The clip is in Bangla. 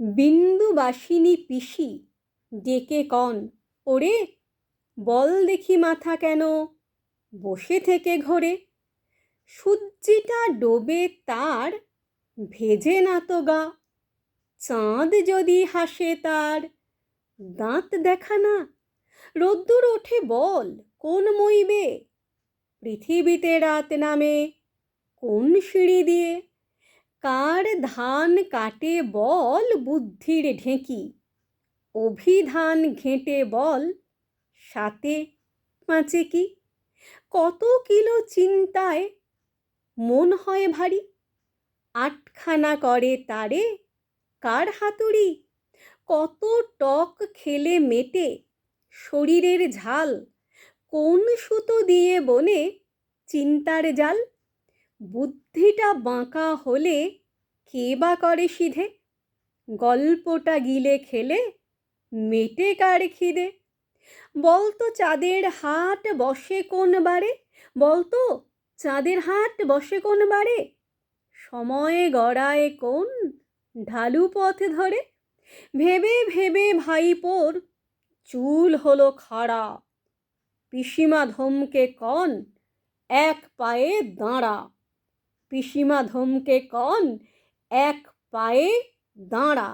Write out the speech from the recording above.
বিন্দুবাসিনী পিসি, ডেকে কন, ওরে, বল দেখি মাথা কেন? বসে থেকে ঘোরে। সূর্যিটা ডোবে তার, ভেজে না তো গা। চাঁদ যদি হাসে তার, দাঁত দেখা না। রোদ্দুর ওঠে বল, কোন মইবে? পৃথিবীতে রাত নামে, কোন সিঁড়ি দিয়ে? কার ধান কাটে বল বুদ্ধির ঢেঁকি? অভিধান ঘেঁটে বল সাতে পাঁচে কি? কত কিলো চিন্তায় মন হয় ভারী? আটখানা করে তারে কার হাতুড়ি? কত টক খেলে মেটে শরীরের ঝাল? কোন সুতো দিয়ে বনে চিন্তার জাল? বুদ্ধিটা বাঁকা হলে কে বা করে সিধে? গল্পটা গিলে খেলে মেটে কার খিদে? বলতো চাঁদের হাট বসে কোন বারে? বলতো চাঁদের হাট বসে কোন বারে? সময়ে গড়ায় কোন ঢালু পথ ধরে? ভেবে ভেবে ভাইপোর চুল হলো খাড়া। পিসিমা ধমকে কন, এক পায়ে দাঁড়া। পিসিমা ধমকে কন এক পায়ে দাঁড়া।